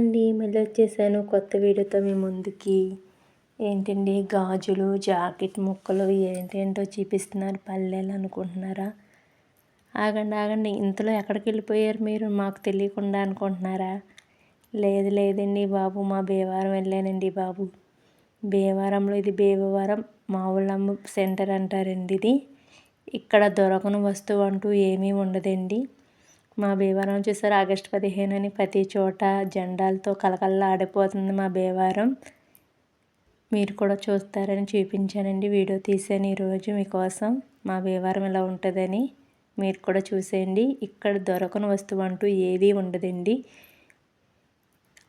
అండి మళ్ళీ వచ్చేసాను కొత్త వీడియోతో మీ ముందుకి. ఏంటండి గాజులు జాకెట్ ముక్కలు ఏంటేంటో చూపిస్తున్నారు పల్లెలు అనుకుంటున్నారా? ఆగండి ఆగండి ఇంతలో ఎక్కడికి వెళ్ళిపోయారు మీరు? మాకు తెలియకుండా అనుకుంటున్నారా? లేదు లేదండి బాబు మా భీమవరం వెళ్ళానండి బాబు. భీమవరంలో ఇది భీమవరం మా ఊళ్ళమ్మ సెంటర్ అంటారండి ఇది. ఇక్కడ దొరకని వస్తువు అంటూ ఏమీ ఉండదండి. మా భీమవరం చూసారు ఆగస్టు పదిహేను అని ప్రతి చోట జెండాలతో కలకల్లా ఆడిపోతుంది మా భీమవరం మీరు కూడా చూస్తారని చూపించానండి. వీడియో తీసాను ఈరోజు మీకోసం. మా భీమవరం ఇలా ఉంటుందని మీరు కూడా చూసేయండి. ఇక్కడ దొరకని వస్తువు అంటూ ఏదీ ఉండదండి.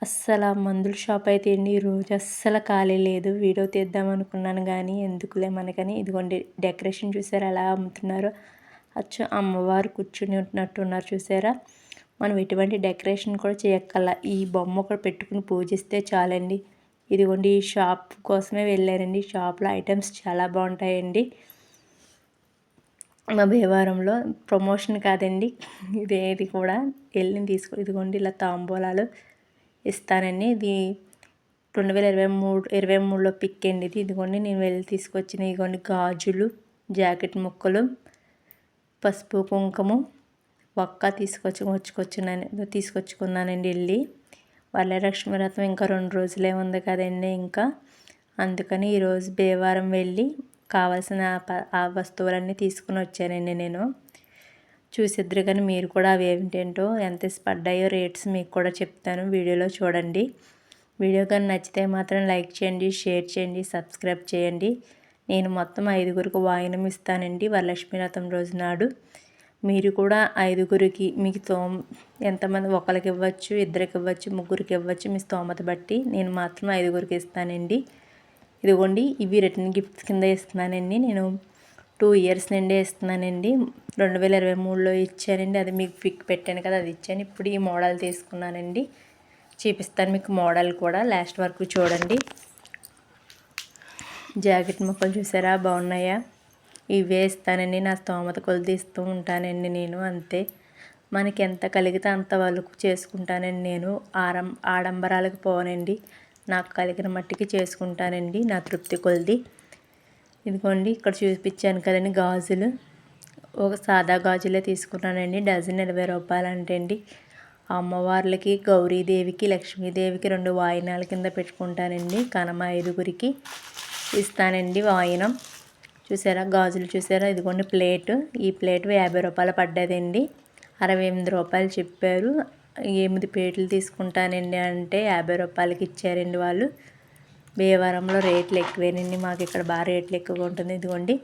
అస్సలు మందుల షాప్ అయితే అండి ఈరోజు అస్సలు ఖాళీ లేదు. వీడియో తీద్దాం అనుకున్నాను కానీ ఎందుకులే మనకని. ఇదిగోండి డెకరేషన్ చూసారు ఎలా అమ్ముతున్నారో. అచ్చు అమ్మవారు కూర్చుని ఉంటున్నట్టు ఉన్నారు చూసారా? మనం ఎటువంటి డెకరేషన్ కూడా చేయక్కల. ఈ బొమ్మ ఒకటి పెట్టుకుని పూజిస్తే చాలండి. ఇదిగోండి ఈ షాప్ కోసమే వెళ్ళారండి షాప్లో ఐటమ్స్ చాలా బాగుంటాయండి. మా భీవారంలో ప్రమోషన్ కాదండి. ఇదేది కూడా వెళ్ళి తీసుకో ఇదిగోండి ఇలా తాంబూలాలు ఇస్తానండి. ఇది రెండు వేల ఇరవై మూడు ఇరవై మూడులో పిక్ అండి ఇది. ఇదిగోండి నేను వెళ్ళి తీసుకొచ్చిన ఇదిగోండి గాజులు జాకెట్ ముక్కలు. పసుపు కుంకుమ ఒక్క తీసుకొచ్చి వచ్చుకొచ్చున్నాను తీసుకొచ్చుకున్నానండి వెళ్ళి వరలక్ష్మి వ్రతం ఇంకా రెండు రోజులే ఉంది కదండి ఇంకా. అందుకని ఈరోజు భీమవరం వెళ్ళి కావాల్సిన ఆ వస్తువులన్నీ తీసుకుని వచ్చానండి నేను. చూసిద్దరు కానీ మీరు కూడా అవి ఏమిటేంటో ఎంత పడ్డాయో రేట్స్ మీకు కూడా చెప్తాను వీడియోలో చూడండి. వీడియో కానీ నచ్చితే మాత్రం లైక్ చేయండి షేర్ చేయండి సబ్స్క్రైబ్ చేయండి. నేను మొత్తం ఐదుగురికి వాయినం ఇస్తానండి వరలక్ష్మి రథం రోజు నాడు. మీరు కూడా ఐదుగురికి మీకు తోమ ఎంతమంది ఒకరికి ఇవ్వచ్చు ఇద్దరికి ఇవ్వచ్చు ముగ్గురికి ఇవ్వచ్చు మీ స్తోమత బట్టి నేను మాత్రం ఐదుగురికి ఇస్తానండి. ఇదిగోండి ఇవి రిటర్న్ గిఫ్ట్స్ కింద ఇస్తున్నానండి. నేను టూ ఇయర్స్ నుండి ఇస్తున్నానండి. రెండు వేల ఇరవై మూడులో ఇచ్చానండి. అది మీకు పిక్ పెట్టాను కదా అది ఇచ్చాను. ఇప్పుడు ఈ మోడల్ తీసుకున్నానండి. చూపిస్తాను మీకు మోడల్ కూడా. లాస్ట్ వరకు చూడండి. జాకెట్ ముక్కలు చూసారా? బాగున్నాయా? ఇవే ఇస్తానండి నా స్తోమత కొలది ఇస్తూ ఉంటానండి నేను అంతే. మనకి ఎంత కలిగితే అంత వాళ్ళకు చేసుకుంటానండి నేను. ఆరం ఆడంబరాలకు పోనండి. నాకు కలిగిన మట్టికి చేసుకుంటానండి నా తృప్తి కొలిది. ఇదిగోండి ఇక్కడ చూపించాను కదండి గాజులు. ఒక సాదా గాజులే తీసుకున్నానండి డజన్ ఇరవై రూపాయలు అంటే అండి అమ్మవార్లకి గౌరీదేవికి లక్ష్మీదేవికి రెండు వాయినాల కింద పెట్టుకుంటానండి కనమ ఐదుగురికి ఇస్తానండి వాయినం. చూసారా? గాజులు చూసారా? ఇదిగోండి ప్లేటు. ఈ ప్లేట్ యాభై రూపాయలు పడ్డదండి. అరవై ఎనిమిది రూపాయలు చెప్పారు. ఎనిమిది ప్లేట్లు తీసుకుంటానండి అంటే యాభై రూపాయలకి ఇచ్చారండి వాళ్ళు. భీమవరంలో రేట్లు ఎక్కువేనండి. మాకు ఇక్కడ బాగా రేట్లు ఎక్కువగా ఉంటుంది. ఇదిగోండి.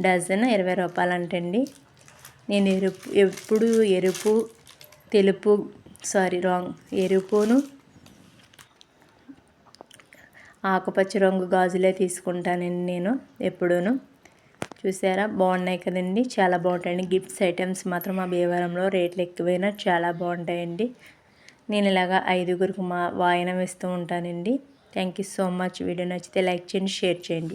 డజన్ ఇరవై రూపాయలు అంటండి నేను ఎరుపు ఎప్పుడు ఎరుపు తెలుపు సారీ రాంగ్ ఎరుపును ఆకుపచ్చ రంగు గాజులే తీసుకుంటానండి నేను ఎప్పుడూను. చూసారా? బాగున్నాయి కదండి. చాలా బాగుంటాయండి. గిఫ్ట్స్ ఐటమ్స్ మాత్రం మా భీవరంలో రేట్లు ఎక్కువైనా చాలా బాగుంటాయండి. నేను ఇలాగా ఐదుగురికి మా వాయనం ఇస్తూ ఉంటానండి. Thank you so much. Video నచ్చితే లైక్ చేయండి షేర్ చేయండి.